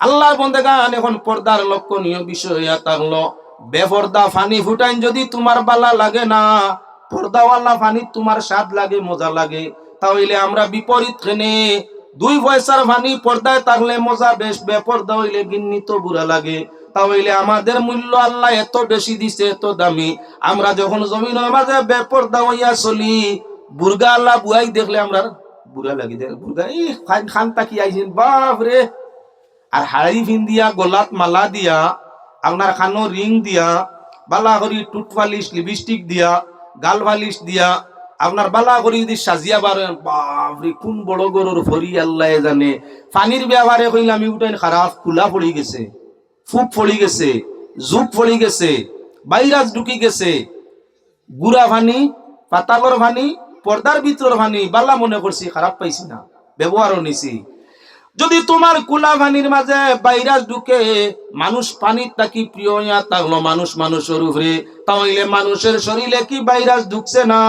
আল্লাহর বন্দেগান এখন পর্দার লক্ষণীয় বিষয় থাকল। বেপর্দা ফানি ফুটাইন যদি তোমার বালা লাগে না, পর্দাওয়ালা ফানি তোমার স্বাদ লাগে, মজা লাগে। তাহলে আমরা বিপরীত খেনে দুই পয়সার ফানি পর্দায় থাকলে মজা বেশ, বেপর্দা হইলে গিন্নিত বুড়া লাগে। তাহলে আমাদের মূল্য আল্লাহ এত বেশি দিছে, এত দামি। আমরা যখন জমিনের মাঝে বেপর্দা হইয়া চলি বুর্গা আল্লাহ বুয়াই দেখলে আমরা বুড়া লাগি দেখ বুর্গা এই খান খান তাকি আইছেন? বাপ রে আর হাড়ি ফিন দিয়া গলাত মালা দিয়া আপনার খানো রিং দিয়া বালা করি পালিশ লিপস্টিক দিয়া গাল পালিশ দিয়া, আপনার বালা যদি সাজিয়া পারেন, বাপরে, কোন বড় গরুর ফরি আল্লাহ জানে। পানির ব্যবহারে কইলে আমি উঠাই খারাপ খোলা পড়ি গেছে, ফুপ পড়ি গেছে জুক পড়ি গেছে বাইরাজ ঢুকি গেছে, গুড়া ভানি পাতালর ভানি, পর্দার ভিতর ভানি, বালা মনে করছি, খারাপ পাইছি না, ব্যবহারও নিছি। যদি তোমার কুলা পানির মাঝে ভাইরাস ঢুকে, মানুষ পানির তাকি প্রিয় ইয়া থাকল মানুষ মানুষের উপরে। তাহলে মানুষের শরীরে কি ভাইরাস ঢুকছে না?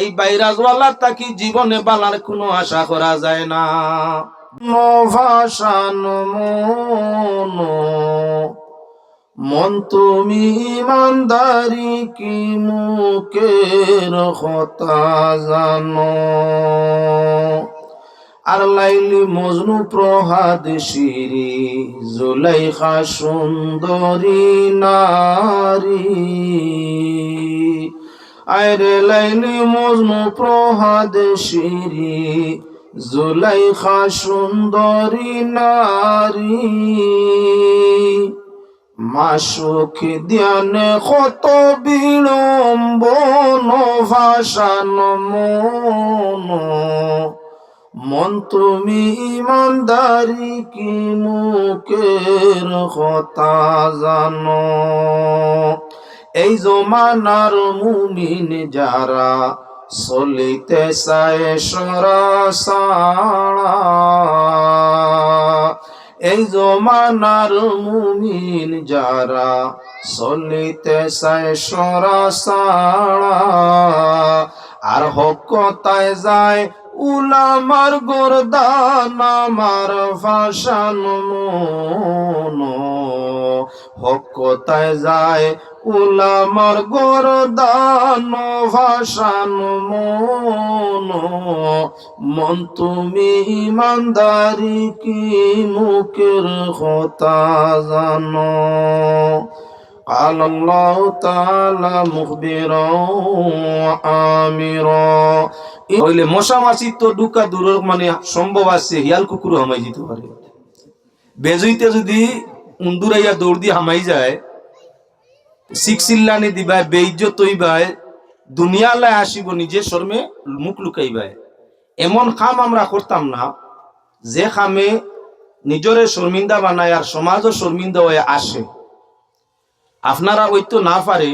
এই ভাইরাস ওয়ালা তাকি জীবনে বালার কোনো আশা করা যায় না। মন তুমি ইমানদারি কি মুখের জানো? আর লাইলি মজনু প্রহাদ শিরি, জুলাইখা সুন্দরী নারী। আরে লাইলি মজনু প্রহাদ শিরি, জুলাইখা সুন্দরী নারী। মাসুক ধ্যানে কত বিড়ম্বন ভাষান মন। মন তুমি ইমানদারি কি মুখের কথা জানো? এই জমানার মুমিন যারা চলিতে চায় সরাসাড়া এই জমানার মুমিন যারা চলিতে চায় সরাসাড়া আর হকতায় যায়? উলামার গোরদান আমার ভাষান মন হকতায় যায় উলামার গোরদান ভাষান মন মন তুমি ইমানদারি কি মুখের কথা জানো? قال الله تعالى مخبرا وآمرا হইলে মশা মাছি তো ডুকা দূরের মানে সম্ভব আছে হিয়াল কুকুর হামাই যেতে পারে বেজুইতে যদি উন্দুরাইয়া দৌড় দিয়ে হামাই যায় সিক্সিল্লানি দিবায় বেইজ্জত হইবায় দুনিয়ালায় আসিব নিজে শর্মে মুখ লুকাইবায় এমন কাম আমরা করতাম না যে খামে নিজরে শর্মিন্দা বানায় আর সমাজও শর্মিন্দা হয়ে আসে আপনারা ওই তো না পারে,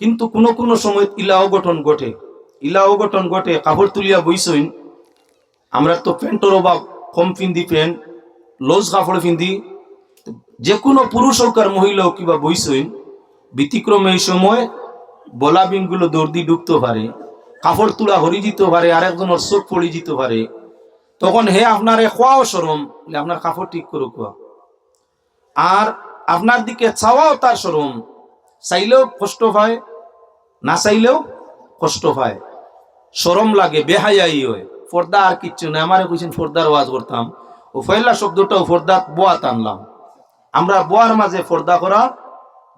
কিন্তু কোনো কোনো সময় ইলা অঘটন ঘটে। ইলা অঘটন ঘটে, কাপড় তুলিয়া বইসইন, আমরা তো প্যান্টর অভাব, কম পিন্দি প্যান্ট, লজ কাপড় পিন্দি যে কোনো পুরুষ হোক আর মহিলা হোক কিবা বইসইন, ব্যতিক্রমে এই সময় বলাবিনগুলো দিয়ে ঢুকতে পারে, কাপড় তুলা হরি যেতে পারে, আরেকজনের চোখ পড়ি যেতে পারে। তখন হে আপনার খোয়াও সরম আপনার কাপড় ঠিক করো কোয়া আর আপনার দিকে চাওয়াও তার সরম চাইলেও কষ্ট হয় না চাইলেও কষ্ট হয় সরম লাগে, বেহায়াই হয়। ফর্দা আর কিচ্ছু না আমার কইছেন, ফর্দার ওয়াজ করতাম। ও ফয়লা শব্দটাও ফর্দা বোয়া টানলাম আমরা বোয়ার মাঝে ফর্দা করা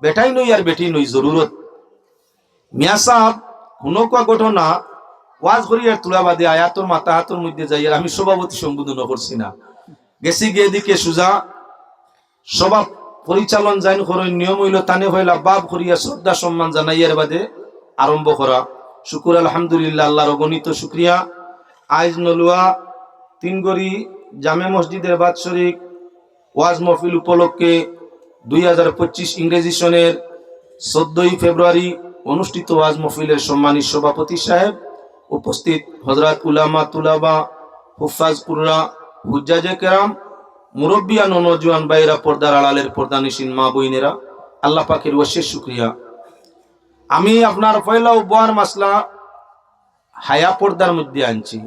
বেটাই নই আর বেটি নই, জরুরত। মিয়া সাহেব হুনকা ঘটনা, ওয়াজ করি আর তুলা বাদে আয়াতর মাথা হাতর মধ্যে যাই আর আমি সভাপতি সম্বোধন করছি না। গেছি গিয়ে দিকে সুজা, সভা পরিচালন যাইন করেন, নিয়ম হইল তানে হইলা বাপ করিয়া শ্রদ্ধা সম্মান জানাইয়ার বাদে আরম্ভ করা। শুকুর আলহামদুলিল্লাহ, আল্লাহর অগণিত শুক্রিয়া। আইজ নলুয়া, তিনগড়ি জামে মসজিদের বাৎসরিক ওয়াজ মহফিল উপলক্ষে দুই হাজার পঁচিশ ইংরেজি সনের চোদ্দই ফেব্রুয়ারি অনুষ্ঠিত ওয়াজ মহফিলের সম্মানিত সভাপতি সাহেব উপস্থিত হজরত উলামা তুলাবা, হুফাজ কুররা, হুজ্জাজে কেরাম মুরব্বিয়ান ও নজওয়ান বাইরা পর্দার আড়ালের পর্দানিসীন মা বইনেরা আল্লাহ পাকের অশেষ শুক্রিয়া। আমি আপনার পয়লা উপহার মাসলা হায়া পর্দার মধ্যে আনছি।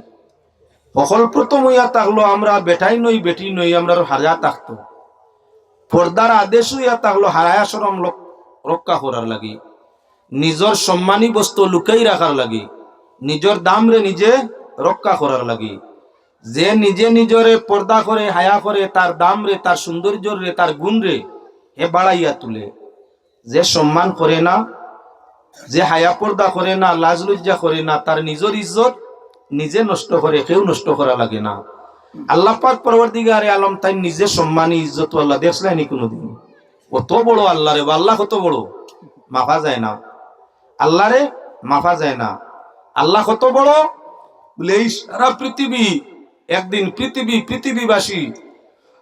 সকল প্রথম হইয়া থাকল আমরা বেটাই নই বেটি নই, আমরা হাজা থাকতো পর্দার আদেশ হইয়া থাকল হারায়া সরম রক্ষা করার লাগি। নিজর সম্মানী বস্তু লুকাই রাখার লাগে। নিজর দাম রে নিজে রক্ষা করার লাগি। যে নিজে নিজরে পর্দা করে, হায়া করে, তার দাম রে তার সৌন্দর্য রে তার গুণ রে হে বাড়াইয়া তুলে। যে সম্মান করে না, যে হায়া পর্দা করে না, লাজ লজ্জা করে না, তার নিজের ইজ্জত নিজে নষ্ট করে, কেউ নষ্ট করা লাগে না। আল্লাহ পাক পরবর্তীগারে আলম তাই নিজে সম্মানী, ইজ্জত আল্লাহ দেখছিলেন কোনোদিন। কত বড় আল্লাহ রে, আল্লাহ কত বড়। মাফা যায় না। আল্লাহ রে, মাফা যায় না। আল্লাহ কত বড়? সারা পৃথিবী একদিন পৃথিবী, পৃথিবীবাসী,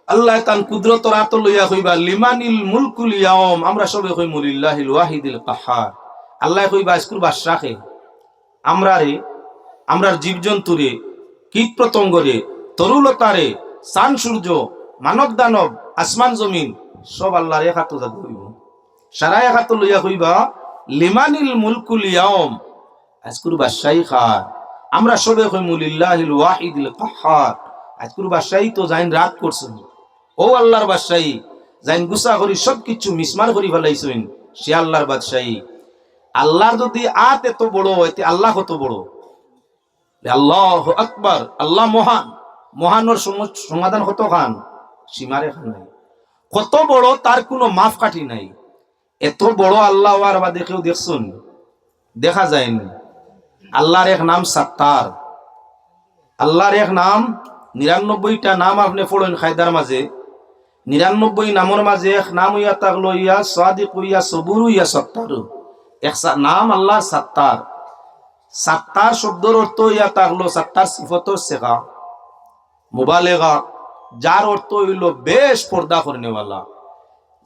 আল্লাহ তান কুদরতর আত লইয়া কইবা, লিমানিল মুলকুল ইয়াওম আমরা সবে কই মুলিল্লাহিল ওয়াহিদিল কাহার আল্লাহ কইবা আজকুর বাদশাহে, আমরা রে, আমরার জীবজন্তুরে কীট পতঙ্গরে তরুলতারে, সান সূর্য, মানব দানব, আসমান জমিন, সব আল্লাহর এক হাত জাগ হইব সারা এক হাত লইয়া কইবা, লিমানিল মুলকুল ইয়াওম আজকুর বাদশাহী খার আমরা সবে কই মুলিল্লাহিল ওয়াহিদিল কাহার। আজকুর বাদশাহী তো জাইন রাত করছেন। ও আল্লাহর বাদশাহী জাইন গুসা করি সব কিছু মিসমার করি ফেলাইছেন। সে আল্লাহর বাদশাহী। আল্লাহর যদি আত এত বড়, এতে আল্লাহ কত বড়? আল্লাহ আকবার, আল্লাহ মহান। মহানোর সম- সমাধান কত খান? সীমারে খান নাই। কত বড় তার কোনো মাফ কাঠি নাই। এত বড় আল্লাহ আর বা দেখেও দেখছুন? দেখা যায়নি। আল্লাহর এক নাম সাত্তার। আল্লাহর এক নাম, নিরানব্বইটা নাম আপনি পড়েন খায়দার মাঝে। নিরানব্বই নামের মাঝে এক নাম ইয়া তাকলো ইয়া সাদিক, ইয়া সবুরু, ইয়া সত্তারু। এক নাম আল্লাহ সাত্তার। সাত্তার শব্দের অর্থ ইয়া তাকলো সাত্তার সিফতর শেখা মোবালেগা, যার অর্থ হইল বেশ পর্দা করনেওয়ালা,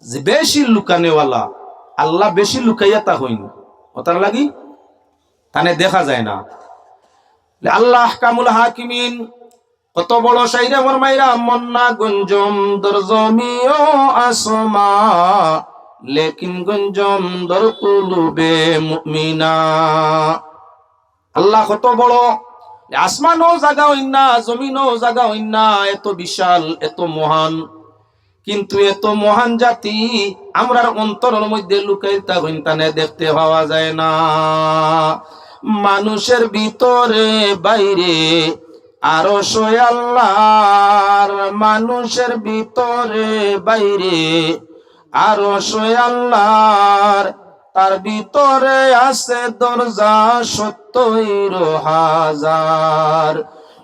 যে বেশি লুকানেওয়ালা। আল্লাহ বেশি লুকাইয়া তা হইন। ওটার লাগি? তানে দেখা যায় না। আল্লাহ কামুল হাকিমিন, কত বড় সাইরে মাইরা, মন্না গুঞ্জম দর জমিও আসমা, লেকিন গুঞ্জম দর কুলুবে মুমিনা। আল্লাহ কত বড় আসমানও জাগা হইন জমিনও জাগা হইন এত বিশাল, এত মহান। কিন্তু এত মহান জাতি আমরার অন্তরের মধ্যে লুকাইতা হইন তানে দেখতে পাওয়া যায় না। মানুষের ভিতরে, বাইরে, আরও আল্লাহর মানুষের ভিতরে, বাইরে, আরও আল্লাহর, তার ভিতরে আছে দরজা সত্তর হাজার।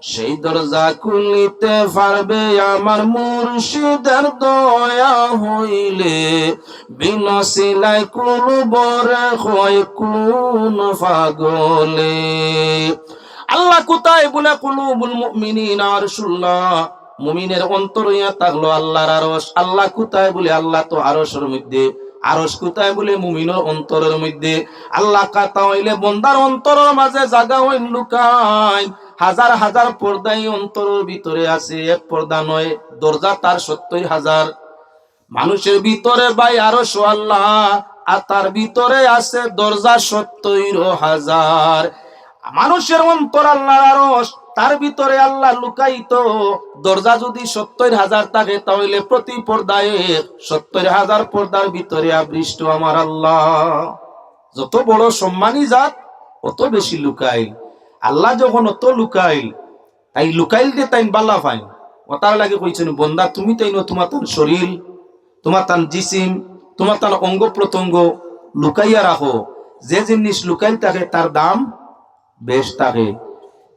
সেই দরজা খুলিতে পারবে আমার মুর্শিদের দয়া হইলে। বিনশিলাই কোন বরে হয় কোন পাগলে। আল্লাহ কোথায় বলে কুলুবুল মুমিনিন আরশুল্লাহ মুমিনের অন্তর ইয়া থাকল আল্লাহর আরশ আল্লাহ কোথায় বলে আল্লাহ তো আরশের মধ্যে? আরশ কোথায় বলে মুমিনের অন্তরের মধ্যে? আল্লাহ কাতা হইলে বন্দার অন্তরের মাঝে জাগা হইন লুকায় হাজার হাজার পর্দাই অন্তরের ভিতরে আছে, এক পর্দা নয়, দরজা তার সত্তর হাজার। মানুষের ভিতরে ভাই আরও আল্লাহ, আর তার ভিতরে আছে দরজা সত্তর হাজার। মানুষের অন্তর আল্লাহর আরস তার ভিতরে আল্লাহ লুকাইত দরজা যদি সত্তর হাজার থাকে, তাহলে প্রতি পর্দায় সত্তর হাজার পর্দার ভিতরে আবৃষ্ট আমার আল্লাহ। যত বড় সম্মানী জাত, অত বেশি লুকাই আল্লাহ যখন অত লুকাইল, তাই লুকাইল দিয়ে তাই বাল্লা ফাইন ওটার লাগে কইছেন বন্দা, তুমি তাই তোমার তান শরীর, তোমার তান জিসিম, তোমার তান অঙ্গ প্রত্যঙ্গ লুকাইয়া রাখো। যে জিনিস লুকাইল থাকে, তার দাম বেশ থাকে।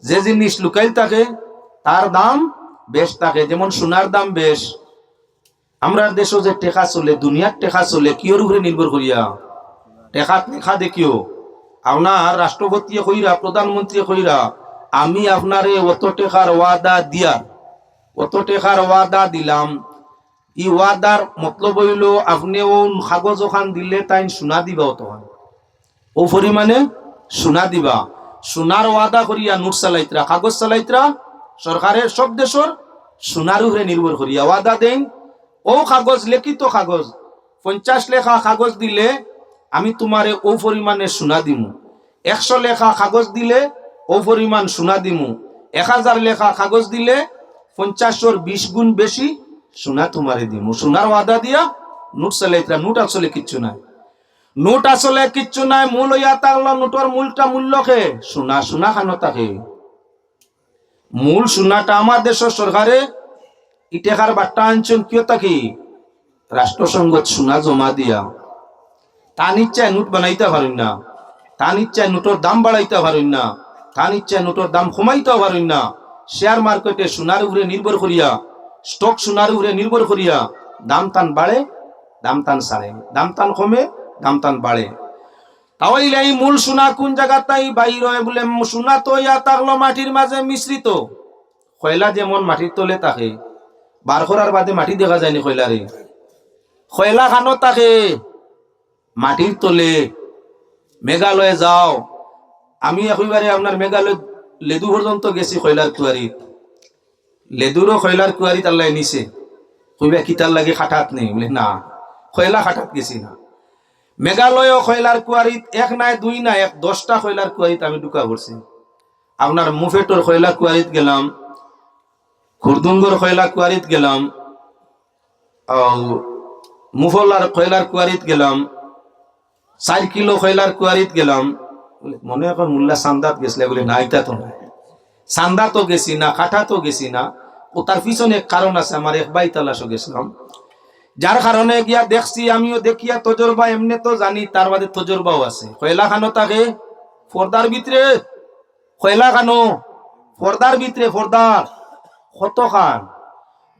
যে জিনিস লুকাইল থাকে, তার দাম বেশ থাকে। যেমন সোনার দাম বেশ। আমরা দেশও যে টেকা চলে, দুনিয়ার টেকা চলে, কিয়র উপরে নির্ভর করিয়া? টেকা টেকা দেখিও। আপনার রাষ্ট্রপতি কইরা প্রধানমন্ত্রী কইরা আমি আপনারে অত টেকার ওয়াদা দিয়া, অত টেকার ওয়াদা দিলাম। ই ওয়াদার মতলব হইল আপনি ও কাগজ ওখান দিলে তাই সোনা দিবা অত ও পরিমাণে সোনা দিবা। সোনার ওয়াদা করিয়া নোট চালাইতরা, কাগজ চালাইতরা, সরকারের সব দেশর সোনার উপরে নির্ভর করিয়া। ওয়াদা দেন, ও কাগজ, লিখিত কাগজ, পঞ্চাশ লেখা কাগজ দিলে আমি তোমারে ও পরিমাণে সোনা দিমু। একশো লেখা কাগজ দিলে ও পরিমাণ সোনা দিমু। এক হাজার লেখা কাগজ দিলে পঞ্চাশর বিশ গুণ বেশি সোনা তোমারে দিমু। সোনার ওয়াদা দিয়া নোট চালাইতরা নোট আসলে কিচ্ছু নাই। নোট আসলে কিচ্ছু নাই, মূল হইয়া থাকল নোটর মূলটা মূল্য খে সোনা সোনা খানো তাকে মূল সোনাটা আমার দেশের সরকারে ইটেকার বাট্টা আনছেন কিয় তাকি রাষ্ট্রসংঘত সোনা জমা দিয়া। তার ইচ্ছায় নোট বানাইতে পারেন না। তার ইচ্ছায় নোটের দাম বাড়াইতে পারেন না। তার ইচ্ছায় নোটের দাম কমাইতে পারেন না। শেয়ার মার্কেটে সোনার উপরে নির্ভর করিয়া, স্টক সোনার উপরে নির্ভর করিয়া দাম টান বাড়ে, দাম টান সারে। দাম টান কমে, দাম টান বাড়ে। তাহলে এই মূল সোনা কোন জায়গায় তাই বাইর বলে সোনা তো ইয়া থাকল মাটির মাঝে মিশ্রিত। কয়লা যেমন মাটির তলে থাকে, বার করার বাদে মাটি দেখা যায়নি কয়লারে কয়লা খানো থাকে মাটির তলে মেঘালয়ে যাও। আমি একেবারে আপনার মেঘালয় লেদু পর্যন্ত গেছি কয়লার কুয়ারিত লেদুরও কয়লার কুয়ারিত আল্লাহ নিছে। কইবা কিতার লাগে খাটাত নেই বলে, না, কয়লা খাটাত গেছি না। মেঘালয় কয়লার কুয়ারিত এক নাই, দুই নাই, এক দশটা কয়লার কুয়ারিত আমি ঢুকা পড়ছি আপনার মুফেটর কয়লা কুয়ারিত গেলাম। খুরদুঙ্গর কয়লা কুয়ারিত গেলাম। আও মুফল্লার কয়লার কুয়ারিত গেলাম। চার কিলো কয়লার কুয়ারিত গেলাম। মনে এখন মোল্লা সান্দাত গেছিলে বলে, না এটা তো নাই। সান্দা তো গেছি না কাঠা তো গেছি না। ও তার পিছনে কারণ আছে আমার এক বাই তালাশও গেছিলাম। যার কারণে গিয়া দেখছি, আমিও দেখিয়া তজরবা এমনি তো জানি তার বাদে তজরবাও আছে। কয়লা খানো তাকে ফর্দার ভিতরে কয়লা খানো ফর্দার ভিতরে ফর্দার কত খান?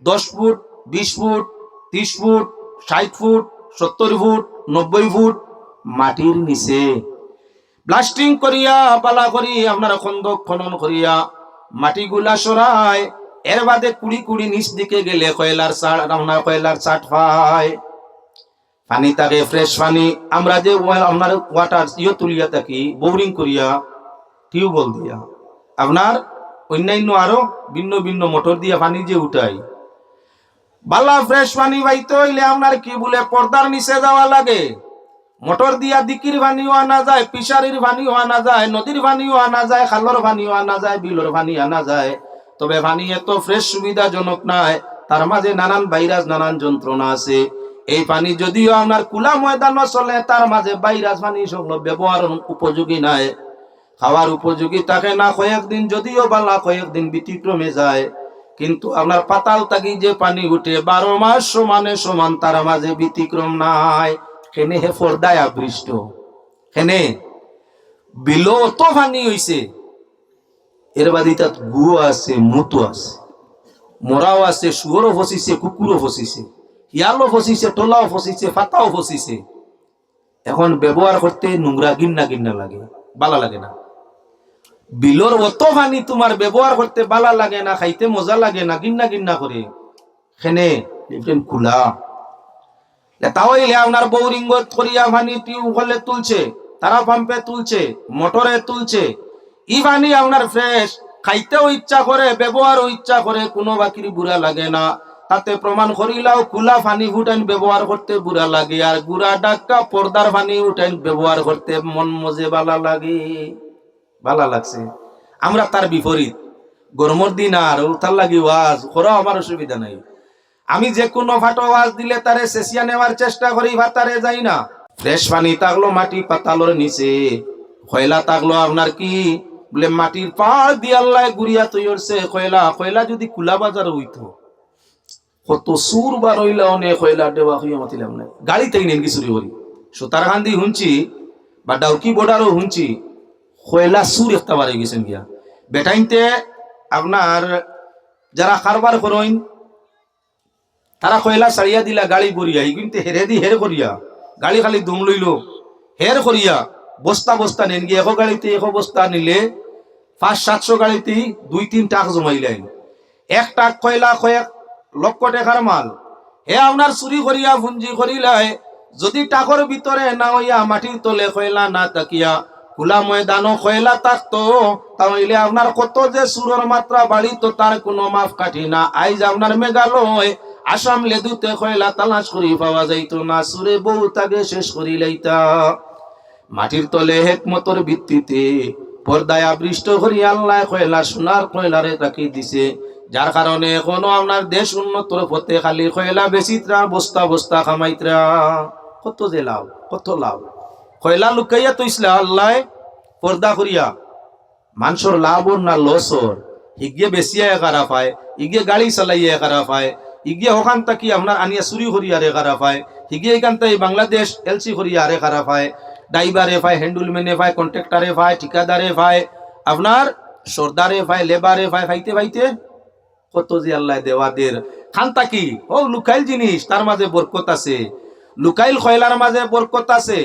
দশ ফুট, বিশ ফুট ত্রিশ ফুট ষাট ফুট সত্তর ফুট নব্বই ফুট মাটির নিচে। ব্লাস্টিং করিয়া পালা করি আপনার খন্দক খনন করিয়া মাটিগুলা সরায়। এর বাদে কুড়ি কুড়ি নিচ দিকে গেলে কয়লার চাট, আপনার কয়লার চাট পায়। পানি থাকে ফ্রেশ পানি। আমরা যে আপনার ওয়াটার ইয়ে তুলিয়া থাকি বোরিং করিয়া, টিউবওয়েল দিয়া। আপনার অন্যান্য আরও ভিন্ন ভিন্ন মোটর দিয়ে পানি যে উঠাই বালা ফ্রেশ পানি পাইতে হইলে আপনার কি বলে, পর্দার নিচে যাওয়া লাগে। মোটর দিয়া দিকির পানিও আনা যায় পিসারির পানিও আনা যায় নদীর পানিও আনা যায় খালর পানিও আনা যায় বিলর পানি আনা যায় তবে পানি এত ফ্রেশ সুবিধাজনক নাই, তার মাঝে নানান ভাইরাস, নানান যন্ত্রণা আছে। এই পানি যদিও আপনার কুলা ময়দান চলে, তার মাঝে ভাইরাস পানি সেগুলো ব্যবহার উপযোগী নাই। খাওয়ার উপযোগী থাকে না, কয়েকদিন যদিও বালা কয়েকদিন ব্যতিক্রমে যায়। কিন্তু আপনার পাতাল তাকি যে পানি উঠে বারো মাস সমানে সমান, তার মাঝে ব্যতিক্রম নাই। কেনে হে ফর্দায় আবৃষ্ট। কেনে বিলো অত পানি হইছে। এর বাদে তাত গুও আছে, মুতো আছে। মরাও আছে, শুয়রও ফসিছে কুকুরও ফসিছে শিয়ালও ফসিছে টোলাও ফসিছে ফাতাও ফসিছে এখন ব্যবহার করতে নোংরা গিন্না গিন্না লাগে, বালা লাগে না। বিলর অত পানি তোমার ব্যবহার করতে বালা লাগে না, খাইতে মজা লাগে না, গিন্না গিন্না করে। খেনে খোলা। তাহলে আপনার বৌরিঙ্গ করিয়া পানি টিউবওয়েলে তুলছে, তারা পাম্পে তুলছে মোটরে তুলছে। ই পানি আপনার ফ্রেশ খাইতেও ইচ্ছা করে, ব্যবহারও ইচ্ছা করে, কোনো বাকির বুড়া লাগে না। তাতে প্রমাণ করিলাও খোলা পানি উঠান ব্যবহার করতে বুড়া লাগে, আর গুড়া ডাক্কা পর্দার পানি উঠান ব্যবহার করতে মন মজে বালা লাগে। ভালো লাগছে। আমরা তার বিপরীত। গরমের দিন আর তার লাগি ওয়াজ করা আমার অসুবিধা নাই। আমি যে কোনো ফাটো ওয়াজ দিলে তারে সেসিয়া নেওয়ার চেষ্টা করি, বা তারে যাই না। ফ্রেশ পানি তাগলো মাটি পাতালোর নিচে কয়লা তাগলো আপনার কি? বলে মাটির পাড় দিয়ে আল্লাহ গুড়িয়া তৈরছে কয়লা কয়লা যদি কুলা বাজার হইতো। কত সুর বার হইলা অনেক কয়লা দেওয়া হইয়া মাতিলাম না গাড়ি থেকে নেন করি। সুতার খান্দি শুনছি বা ডাউকি বর্ডারও শুনছি কয়লা সুর একটা বাড়ি গেছেন গিয়া। বেটাইনতে আপনার যারা কারবার করেন তারা কয়লা সারিয়া দিলা গাড়ি বরিয়া কিন্তু হেরে দি হের করিয়া। গাড়ি খালি দুম লইল। হের করিয়া, বস্তা বস্তা নেন গিয়ে এশ গাড়িতে এশ বস্তা নিলে, পাঁচ, সাতশো গাড়িতে দুই, তিন টাক জমাইলেন এক টাক কয়লা কয়েক লক্ষ টাকার মাল। হে আপনার চুরি করিয়া, ভুঞ্জি করিলাই, যদি টাকর ভিতরে না হইয়া মাটির তলে কয়লা না তাকিয়া, খোলা ময়দানো কয়লা থাকতো তাহলে আপনার কত যে সুরের মাত্রা বাড়িত তার কোনো মাপ কাঠি না। আইজ আপনার মেঘালয় আসাম লেদুতে কয়লা তালাশ করি, পাওয়া যাইত না। সুরে বউ তাকে শেষ করি লাইতা। মাটির তলে হেকমতর ভিত্তিতে পর্দায় আবৃষ্ট করি আল্লাহ কয়লা সোনার কয়লারে তাকে দিছে। যার কারণে এখনও আপনার দেশ উন্নতর পথে খালি কয়লা বেচিত্রা, বস্তা বস্তা খামাইত্রা। কত যে লাভ, কত লাভ। কয়লা লুকাইয়া তো ইসলা আল্লাহ পর্দা করিয়া। মানুষের লাভর না লসর। হিগিয়ে বেচিয়া একারা পায় ইগিয়ে গাড়ি চালাইয়া একারা পায়। ইগিয়ে ওখান থাকি আপনার আনিয়া চুরি করিয়া রে কারা পায়। হিগিয়ে এখান থেকে বাংলাদেশ এলসি করিয়া আরে কারা পায়। ড্রাইভারে পায় হ্যান্ডুলম্যানে পায় কন্ট্রাক্টারে পায়, ঠিকাদারে পায়, আপনার সর্দারে পায় লেবারে পায়, পাইতে পাইতে কত যে আল্লাহ দেওয়াদের খান তাকি, ও লুকাইল জিনিস, তার মাঝে বরকত আছে। লুকাইল খয়লার মাঝে বরকত আছে।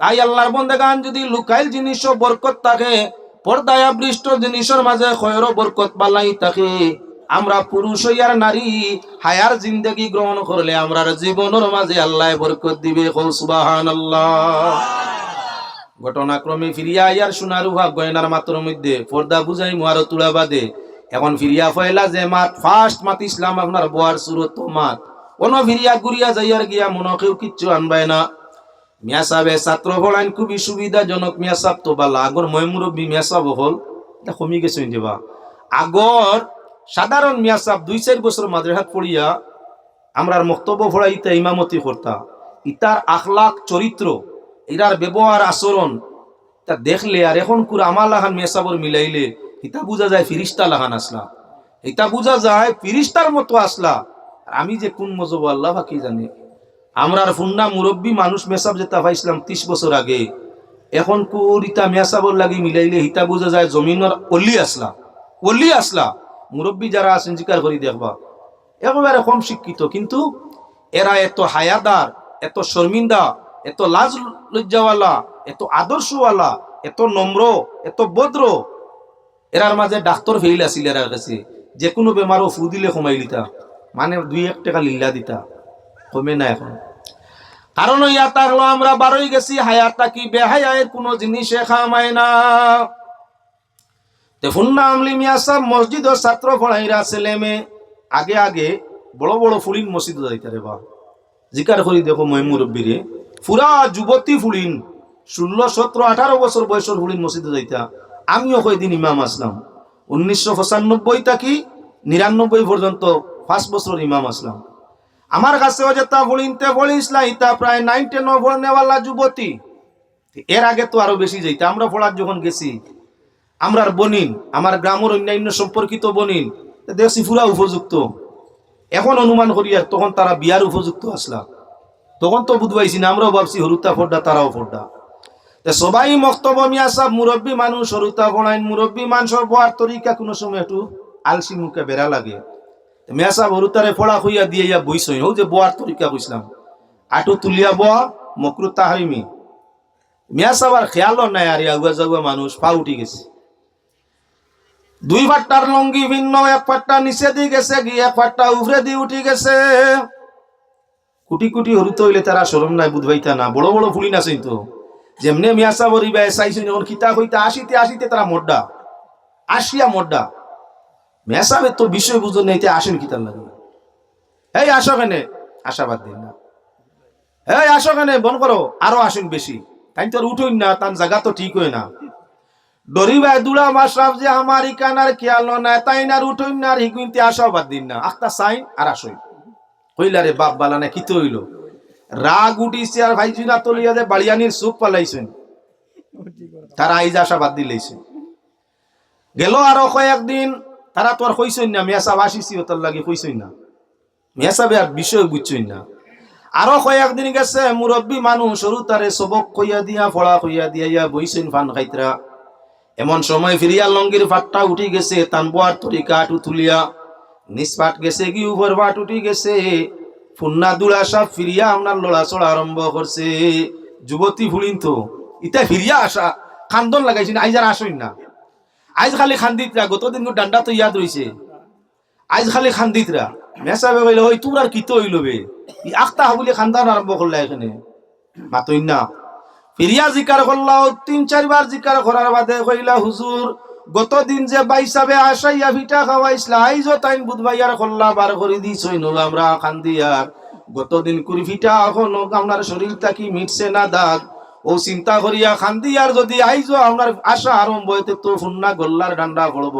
তাই আল্লাহর বন্দেগান যদি লুকাইল জিনিসও বরকত থাকে, পর্দায় বৃষ্ট জিনিসের মাঝে খয়রও বরকত বালাই থাকে। আমরা পুরুষ হইয়ার নারী, হায়ার জিন্দগি গ্রহণ করলে আমরার জীবনের মাঝে আল্লাহ বরকত দিবে। ঘটনাক্রমে ফিরিয়া আয়ার সোনার উহা গয়নার মাত্র মধ্যে পর্দা বুঝাই মুয়ারো তুলা বাদে। এখন ফিরিয়া ফয়লা যে মাত ফার্স্ট মাত ইসলাম আপনার বোয়ার সুরত মাত। কোন ফিরিয়া গুরিয়া যাইয়ার গিয়া মনে কেউ কিচ্ছু আনবাই না। মিয়া ছাত্র পড়াইন খুবই সুবিধাজনক। মিয়া তো বালা, আগর মই মুরব্বী মিয়া সাহেব হল। এটা কমি গেছে যাবা আগর সাধারণ মিয়া সাহেব দুই চার বছর মাদ্রাসাত পড়িয়া আমরার মক্তব্য পড়াইতে ইমামতি করতা। ইতার আখলাক, চরিত্র, ইরার ব্যবহার, আচরণ, তা দেখলে আর এখন কুর আমার লাহান মেসাবর মিলাইলে ইতা বুঝা যায় ফিরিস্তা লাহান আসলা। ইতা বুঝা যায় ফিরিস্তার মতো আসলা। আমি যে কোন মজব আল্লাহ বাকি জানে। আমরার ফুন্না মুরব্বী মানুষ মেসাব যেটা পাইছিলাম ত্রিশ বছর আগে, এখন কুর ইতা মেসাবর লাগি মিলাইলে হিতা বুঝা যায় জমিনের অলি আসলা। অলি আসলা। মুরব্বী যারা আছেন, জিকার করি দেখবা। একেবারে কম শিক্ষিত, কিন্তু এরা এত হায়াদার, এত শর্মিন্দা, এত লাজ লজ্জাওয়ালা, এত আদর্শওয়ালা, এত নম্র, এত ভদ্র। এরার মাঝে ডাক্তার ফেইল আছিল এরার কাছে। যে কোনো বেমারও ফু দিলে কমাই লিতা মানে দুই এক টাকা লিল্লা দিতা। কমে না এখন। কারণ ইয়া তাহলো আমরা বারোই গেছি, হায়াতা কি বেহায়ের কোনো জিনিসে খামায় না। তে ফুন্না আমলি মিয়া সাহ মসজিদ ছাত্র পড়াইরা ছেলে মেয়ে। আগে আগে বড় বড় ফুলিন মসজিদ যাইতে রে বা। জিকার করি দেখো মই মুরব্বীরে। পুরা যুবতী ফুলিন, ষোলো, সতেরো, আঠারো বছর বয়সের ফুলিন মসজিদে যাইতা। আমিও কয়দিন ইমাম আসলাম। উনিশশো পঁচানব্বই থাকি নিরানব্বই পর্যন্ত পাঁচ বছর ইমাম আসলাম। আমার কাছেও যেটা ফুলিনতে পড়িসলা ইতা প্রায় নাইন, টেন নেওয়ালা যুবতী। এর আগে তো আরও বেশি যাইতা। আমরা পড়ার যখন গেছি আমরার বনিন, আমার গ্রামের অন্যান্য সম্পর্কিত বনিন দেখছি পুরা উপযুক্ত। এখন অনুমান করি আর তখন তারা বিয়ার উপযুক্ত আসলা। তখন তো বুধবাইছি না, আমরাও ভাবছি হরুতা ফোড্ডা, তারাও ফোড্ডা। সবাই মক্তব্য মিয়া সাহ মুরব্বী মানুষ, হরুতা বনাইন মুরব্বী মানুষের বয়ার তরিকা কোনো সময় একটু আলসি মুখে বেড়া লাগে। মিয়া সাহ হরুতারে ফোড়া খুইয়া দিয়ে ইয়া বইসই হোক যে বয়ার তরিকা কইসলাম আটু তুলিয়া বয়া মকরু তাহারিমি মিয়া সাহ আর খেয়ালও নাই, আর আগুয়া জাগুয়া মানুষ, পা উঠি গেছে। দুই ফাট্টার লঙ্গি ভিন্ন এক ফাট্টা নিচে দিয়ে গেছে, গিয়ে এক ফাট্টা উফরে দিয়ে উঠি গেছে। কুটি কুটি হরিত হইলে তারা সরম নাই বুধবাইতা না, বড় বড় ফুলি না তো যেমনে মিয়াসা বরিবা চাইছো যখন খিতা হইতে আসিতে আসিতে তারা মোড্ডা আসিয়া মোড্ডা মেসাবে তো বিষয় বুঝো নেইতে আসেন খিতার লাগে। এই আসো কেনে? আশাবাদ দিন না। এই আসো কেনে? বন করো, আরও আসেন বেশি। তাই তোর উঠুন না তার জায়গা তো ঠিক হয় না। ডরিবাই দুড়া মাসরাফ যে আমার ইকানার খেয়াল না, তাই না উঠুন না আর হিকুইনতে আশাবাদ দিন না। আখতা সাইন আর আসই কইলারে বাপ বালা, না কিতে হইল? রাগ উঠিছে আর ভাই না তলিয়া যে বাড়িয়ানির সুপ পালাইছেন। তারা আইজ আশা বাদ দিলেছে গেল আরও কয়েকদিন তারা তো আর না মেয়াসা আসিছি ওটার লাগে কইসই না। মেয়াসাবে আর বিষয় বুঝছই না। আরও কয়েকদিন গেছে, মুরব্বী মানুষ, সরু তারে সবক কইয়া দিয়া ফড়া কইয়া দিয়া, ইয়া বইছেন ফান খাইতরা। এমন সময় ফিরিয়া লঙ্গির ফাটটা উঠি গেছে তান বোয়ার তরিকা আটু তুলিয়া নিষ্পাট গেছে কি, উপর বাট উঠি গেছে। ফুন্না দুলা সব ফিরিয়া আপনার লড়া চড়া আরম্ভ করছে। যুবতী ফুলিন তো ইটা ফিরিয়া আসা, খান্দন লাগাইছি না, আইজ আর আসইন না। আইজ খালি খান্দিতরা, গতদিন ডান্ডা তো ইয়াদ রইছে। আইজ খালি খান্দিতরা মেসাবে কইলে, ওই তোর আর কিতো হইল বে? আখতা হাবুলি খান্দান আরম্ভ করলা এখানে? মাতইন না ফিরিয়া জিকার করলা তিন, চারবার জিকার করার বাদে কইলা, হুজুর, গতদিন যে বাইসাবে আসাইয়া ভিটা খাওয়াইছিলা, আইজো তাইন বুধবাইয়ার খল্লা বার করে দিছই নল আমরা খান্দিয়ার গতদিন কুড়ি ভিটা এখনও আপনার শরীর থাকি মিটছে না দাগ? ও চিন্তা করিয়া খান্দি আর, যদি আইজ আপনার আশা আরম্ভ হইতে তো ফুন্না গল্লার ডান্ডা পড়ব।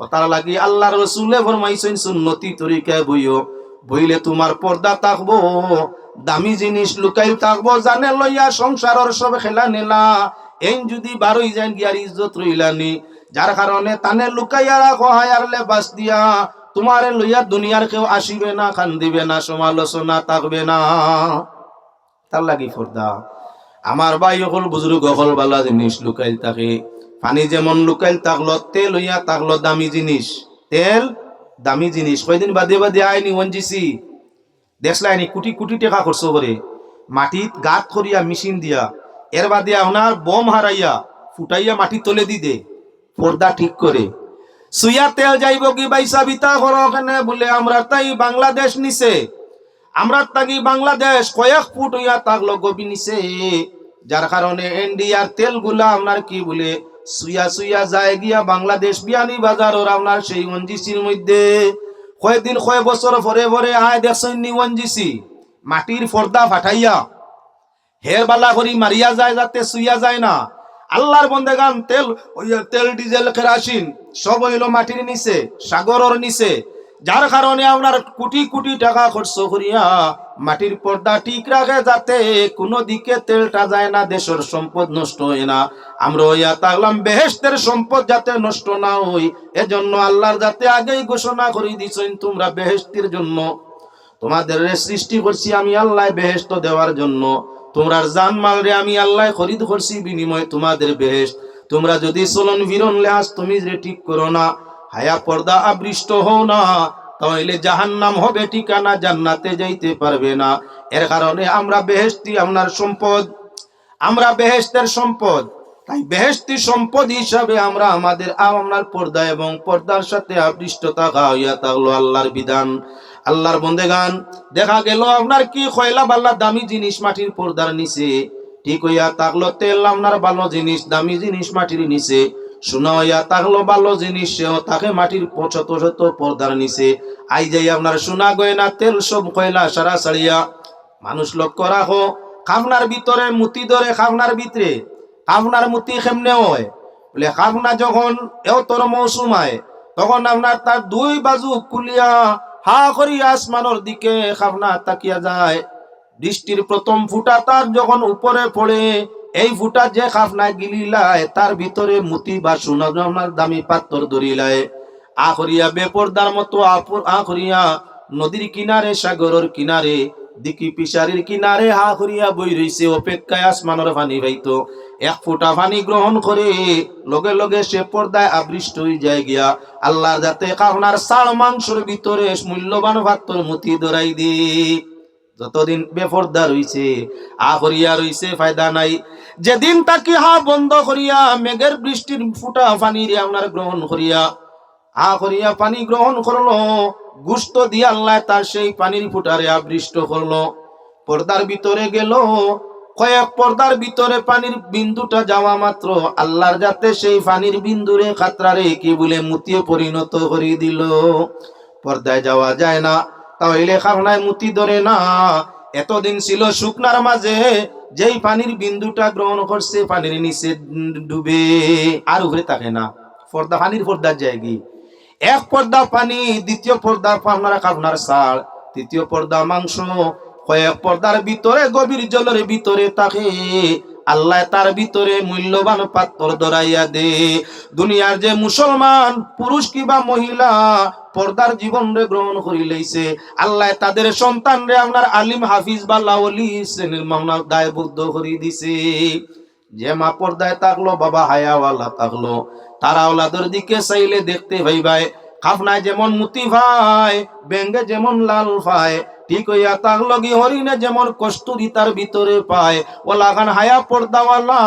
ও তার লাগি আল্লাহ রসুলে ফরমাইছেন, সুন্নতি তরিকায় বইও, বইলে তোমার পর্দা থাকব দামি জিনিস লুকাই থাকব, জানে লইয়া সংসারের সব খেলা নেলা। এই যদি বারোই যান গিয়ার ইজ্জত রইলানি, যার কারণে তানে লুকাইয়া রাখো হায়ার লেবাস দিয়া। তোমারে লইয়া দুনিয়ার কেউ আসিবে না খান দিবে না, সমালোচনা থাকবে না। তার লাগি পর্দা আমার ভাই অকল বুজুর্গ অকল বালা জিনিস লুকাইল থাকে। পানি যেমন লুকাইল থাকল, তেল হইয়া থাকল দামি জিনিস। তেল দামি জিনিস। কয়দিন বাদে বাদে আইনি ওনজিসি দেখলাইনি কোটি কোটি টাকা খরচ করে। মাটিত গাত করিয়া মেশিন দিয়া। এর বাদে আপনার বম হারাইয়া ফুটাইয়া মাটি তলে দি দে। পর্দা ঠিক করে সুইয়া তেল যাইব কি বাইসা বিতা করো ওখানে বলে আমরা তাই বাংলাদেশ নিছে। আমরা তাকি বাংলাদেশ কয়েক ফুট হইয়া থাকল গবি নিছে। যার কারণে ইন্ডিয়ার তেলগুলা আপনার কি বলে সুইয়া সুইয়া যায় গিয়া বাংলাদেশ বিয়ানি বাজার ওর আপনার সেই ওনজিসির মধ্যে। কয়েকদিন, কয়েক বছর পরে পরে আয় দেখছেন নি ওনজিসি মাটির ফর্দা ফাটাইয়া। হের বালা করি মারিয়া যায় যাতে শুইয়া যায় না। আল্লাহর বন্দেগান তেল তেল, ডিজেল কেরাসিন সব হইল মাটির নিচে সাগরের নিচে। যার কারণে আপনার কোটি কোটি টাকা খরচ করিয়া মাটির পর্দা ঠিক রাখে যাতে কোনো দিকে তেলটা যায় না, দেশের সম্পদ নষ্ট হয় না। আমরা ইয়া তাগলাম বেহেস্তের সম্পদ যাতে নষ্ট না হই এজন্য আল্লাহর যাতে আগেই ঘোষণা করে দিছেন তোমরা বেহেস্তির জন্য। তোমাদের সৃষ্টি করছি আমি আল্লাহ বেহেস্ত দেওয়ার জন্য। তোমরা জান মাল রে আমি আল্লাহ খরিদ করছি বিনিময়ে তোমাদের বেহেস্ত তোমরা যদি চলন ফিরন লেহাজ তুমি যে ঠিক করো না। হায়া পর্দা আবৃষ্ট হও না, তাহলে জাহান্নাম হবে ঠিকানা, জান্নাতে যাইতে পারবে না। এর কারণে আমরা বেহেস্তি আপনার সম্পদ, আমরা বেহেস্তের সম্পদ। তাই বেহেস্তি সম্পদ হিসাবে আমরা আমাদের আপনার পর্দা এবং পর্দার সাথে আবৃষ্ট থাকা হইয়া থাকল আল্লাহর বিধান। আল্লাহর বন্দেগান, দেখা গেল আপনার কি খয়লা বাল্লা দামি জিনিস মাটির পর্দার নিচে। ঠিক হইয়া থাকল তেল আপনার ভালো জিনিস, দামি জিনিস মাটির নিচে। শোনা থাকল ভালো জিনিস সেও তাকে মাটির শত পর্দার নিচে। আই যাই আপনার সোনা গয়না, তেল সব কয়লা সারা সারিয়া মানুষ লক্ষ্য রাখো খাবনার ভিতরে মুতি ধরে খাবনার ভিতরে। খাবনার মুতি কেমনে হয়? বলে খাবনা যখন এও তোর মৌসুম তখন আপনার তার দুই বাজু কুলিয়া হা করি আসমানোর দিকে খাবনা তাকিয়া যায়। বৃষ্টির প্রথম ফুটা তার যখন উপরে পড়ে এই ফুটা যে খাফনা গিলিলায়, তার ভিতরে মুতি বা সোনা আপনার দামি পাত্তর ধরিলায়। আখরিয়া বেপরদার মতো আখরিয়া, নদীর কিনারে, সাগরের কিনারে, দিকি পিসারির কিনারে হা করিয়া বই রইছে অপেক্ষায় আসমানের পানি পাইতো এক ফোঁটা পানি গ্রহণ করে লগে লগে সে পর্দায় আবৃষ্ট হয়ে যায় গিয়া। আল্লাহ যাতে কাহনার সাল মাংসর ভিতরে মূল্যবান ভাত্তর মতি দরাই দি যতদিন বেফর্দা রইছে, আ করিয়া রইছে, ফায়দা নাই। যেদিন তাকে হা বন্ধ করিয়া, মেঘের বৃষ্টির ফুটা পানি আপনার গ্রহণ করিয়া, আ করিয়া পানি গ্রহণ করল, গুস্ত দিয়ে আল্লাহ তার সেই পানির ফুটারে আবৃষ্ট করল। পর্দার ভিতরে গেল, কয়েক পর্দার ভিতরে পানির বিন্দুটা যাওয়া মাত্র আল্লাহর যাতে সেই পানির বিন্দুরে খাতরারে কি বলে মুতিয়ে পরিণত করে দিল। পর্দায় যাওয়া যায় না। তাহলে খাবনায় মুতি ধরে না। এতদিন ছিল শুকনার মাঝে, যেই পানির বিন্দুটা গ্রহণ করছে, পানির নিচে ডুবে আর উপরে থাকে না। পর্দা, পানির পর্দার জায়গি। এক পর্দা পানি, দ্বিতীয় পর্দা আপনারা খাবনার সার। তৃতীয় পর্দা মাংস। কয়েক পর্দার ভিতরে গভীর জলের ভিতরে থাকে। আল্লাহ তার ভিতরে মূল্যবান পাত্র ধরাইয়া দে। দুনিয়ার যে মুসলমান, পুরুষ কিবা মহিলা, পর্দার জীবন রে গ্রহণ করি আল্লাহ তাদের সন্তান রে আপনার আলিম হাফিজ বা লাওলি শ্রেণির মামলা দায়বদ্ধ করে দিছে। যে মা পর্দায় থাকল, বাবা হায়াওয়ালা থাকল। তারা ওলাদের দিকে চাইলে দেখতে ভাই ভাই খাফনায় যেমন মুতি ভাই বেঙ্গে যেমন লাল ভাই ঠিক হইয়া তাক লগি হরিণে যেমন কস্তুরি তার ভিতরে পায়। ও লাগান হায়া পর্দাওয়ালা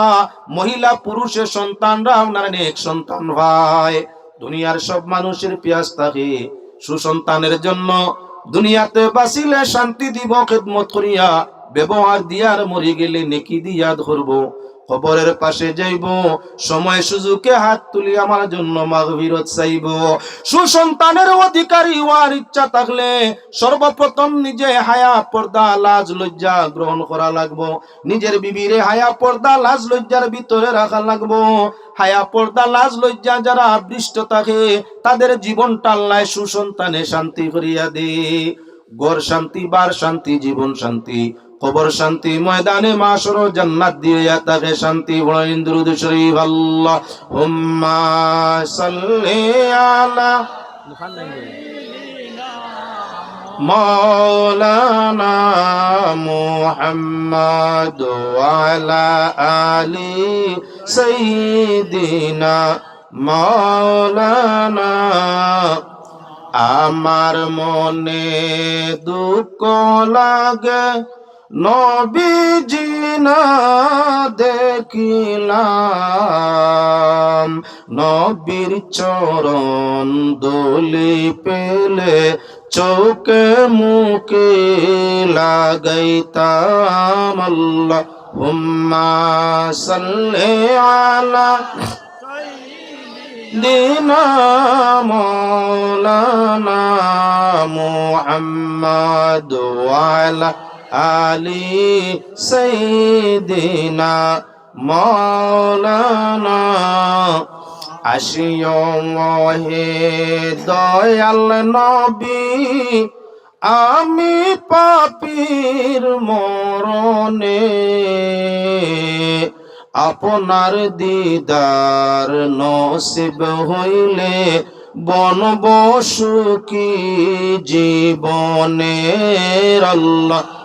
মহিলা পুরুষের সন্তানরা আপনার এক সন্তান ভাই। দুনিয়ার সব মানুষের পিয়াস থাকে। সুসন্তানের জন্য দুনিয়াতে বাঁচিলে শান্তি দিব, খেদমত করিয়া, ব্যবহার দিয়ার মরে গেলে নেকি দিয়া ধরবো। কবরের পাশে যাইব, সময় সুযোগে হাত তুলি আমার জন্য মাগফিরত চাইব। সুসন্তানের অধিকারী হওয়ার ইচ্ছা থাকলে সর্বপ্রথম নিজে হায়া পর্দা, লাজ, লজ্জা গ্রহণ করা লাগবো। নিজের বিবিরে হায়া পর্দা, লাজ, লজ্জার ভিতরে রাখা লাগবো। হায়া পর্দা, লাজ, লজ্জা যারা আবৃষ্ট থাকে, তাদের জীবনটা আল্লাহ সুসন্তানে শান্তি করিয়া দে। গড় শান্তি, বার শান্তি, জীবন শান্তি কবর শান্তি ময়দানে মাসর জান্নাত দিয়ে তাকে শান্তি বড় ইন্দ্রুদ শরীফ আল্লাহ হুম্মা সাল্লি আলা مولانا محمد وعلى آل سيدنا مولانا আমার মনে দুঃখ লাগে নবীজি না দেখিলাম। নবীর চরণ দলি পেলে চৌকে মুখে লাগাইতাম। আল্লাহ হুম্মা সাল্লি আলা দিনা মৌলানা ওয়ালা আলি সাইয়্যিদিনা মৌলানা আসিও হে দয়াল নবী, আমি পাপির মরণে আপনার দিদার নসিব হইলে বনবসুকি জীবনের আল্লাহ